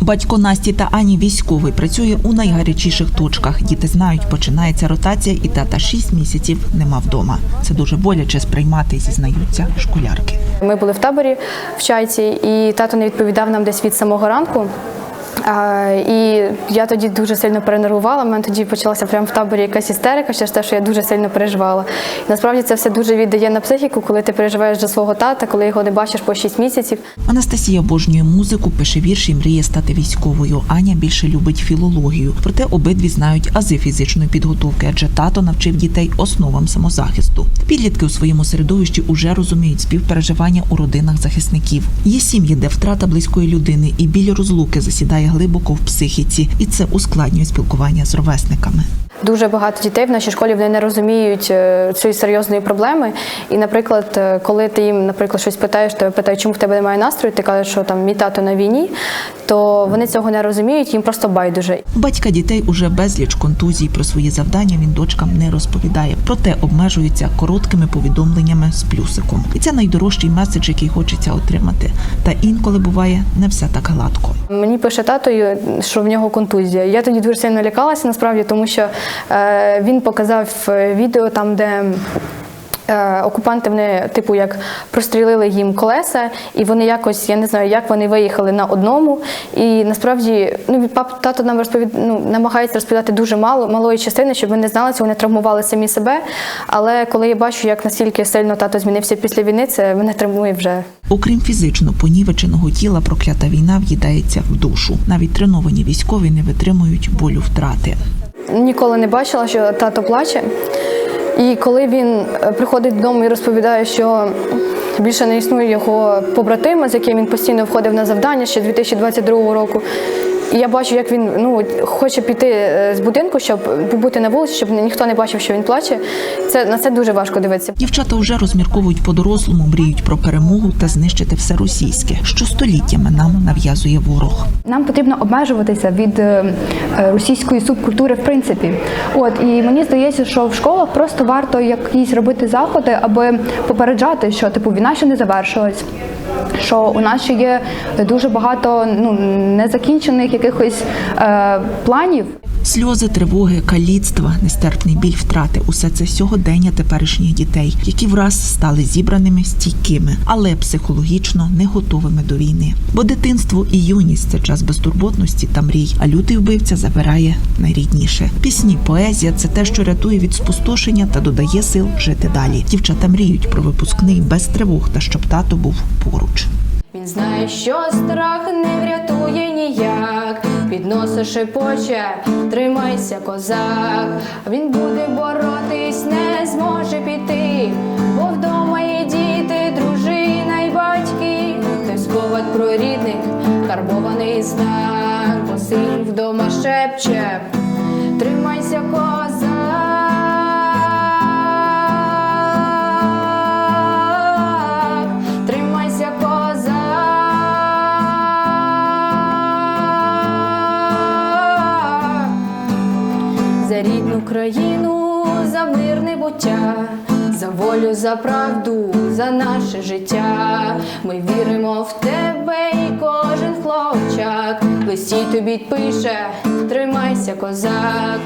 Батько Насті та Ані військовий працює у найгарячіших точках. Діти знають, починається ротація, і тата шість місяців нема вдома. Це дуже боляче сприймати, зізнаються школярки. Ми були в таборі в чайці, і тато не відповідав нам десь від самого ранку. І я тоді дуже сильно перенервувала. У мене тоді почалася прямо в таборі якась істерика через те, що я дуже сильно переживала. І насправді це все дуже віддає на психіку, коли ти переживаєш за свого тата, коли його не бачиш по 6 місяців. Анастасія обожнює музику, пише вірші, мріє стати військовою. Аня більше любить філологію. Проте обидві знають ази фізичної підготовки, адже тато навчив дітей основам самозахисту. Підлітки у своєму середовищі уже розуміють співпереживання у родинах захисників. Є сім'ї, де втрата близької людини і біль розлуки засідає глибоко в психіці, і це ускладнює спілкування з ровесниками. Дуже багато дітей в нашій школі вони не розуміють е, цієї серйозної проблеми. І, наприклад, е, коли ти їм, наприклад, щось питаєш, тебе питають, чому в тебе немає настрою, ти кажеш, що там мій тато на війні, то вони цього не розуміють, їм просто байдуже. Батька дітей уже безліч контузій про свої завдання він дочкам не розповідає, проте обмежується короткими повідомленнями з плюсиком. І це найдорожчий меседж, який хочеться отримати. Та інколи буває не все так гладко. Мені пише тато, що в нього контузія. Я тоді дуже сильно лякалася насправді, тому що він показав е, відео там, де. е, Окупанти вони, типу, як прострілили їм колеса, і вони якось, я не знаю, як вони виїхали на одному. І насправді, ну пап тато нам розповід, ну, намагається розповідати дуже мало малої частини, щоб ми не знали цього, не травмували самі себе. Але коли я бачу, як настільки сильно тато змінився після війни, це мене травмує вже. Окрім фізично понівеченого тіла, проклята війна в'їдається в душу. Навіть треновані військові не витримують болю втрати. Ніколи не бачила, що тато плаче. І коли він е, приходить додому і розповідає, що більше не існує його побратима, з яким він постійно входив на завдання ще 2022 року. І я бачу, як він ну, хоче піти е, з будинку, щоб побути на вулиці, щоб ніхто не бачив, що він плаче. Це на це дуже важко дивитися. Дівчата вже розмірковують по-дорослому, мріють про перемогу та знищити все російське, що століттями нам нав'язує ворог. Нам потрібно обмежуватися від е, е, російської субкультури в принципі. От і мені здається, що в школах просто варто якісь робити заходи, аби попереджати, що типу війна ще не завершилась. Що у нас ще є дуже багато ну незакінчених якихось е, планів. Сльози, тривоги, каліцтва, нестерпний біль втрати усе це сьогодення теперішніх дітей, які враз стали зібраними, стійкими, але психологічно не готовими до війни. Бо дитинство і юність це час безтурботності та мрій. А лютий вбивця забирає найрідніше. Пісні, поезія це те, що рятує від спустошення та додає сил жити далі. Дівчата мріють про випускний без тривог та щоб тато був поруч. Він знає, що страх ніяк. Під носа шепоче, тримайся, козак. Він буде боротись, не зможе піти, бо вдома є діти, дружина й батьки. Хтось сховать про рідних, карбований знак, бо син вдома шепче, тримайся, козак. Рідну країну, за мирне буття, за волю, за правду, за наше життя. Ми віримо в тебе, і кожен хлопчак. в Листі тобі пише, тримайся, козак.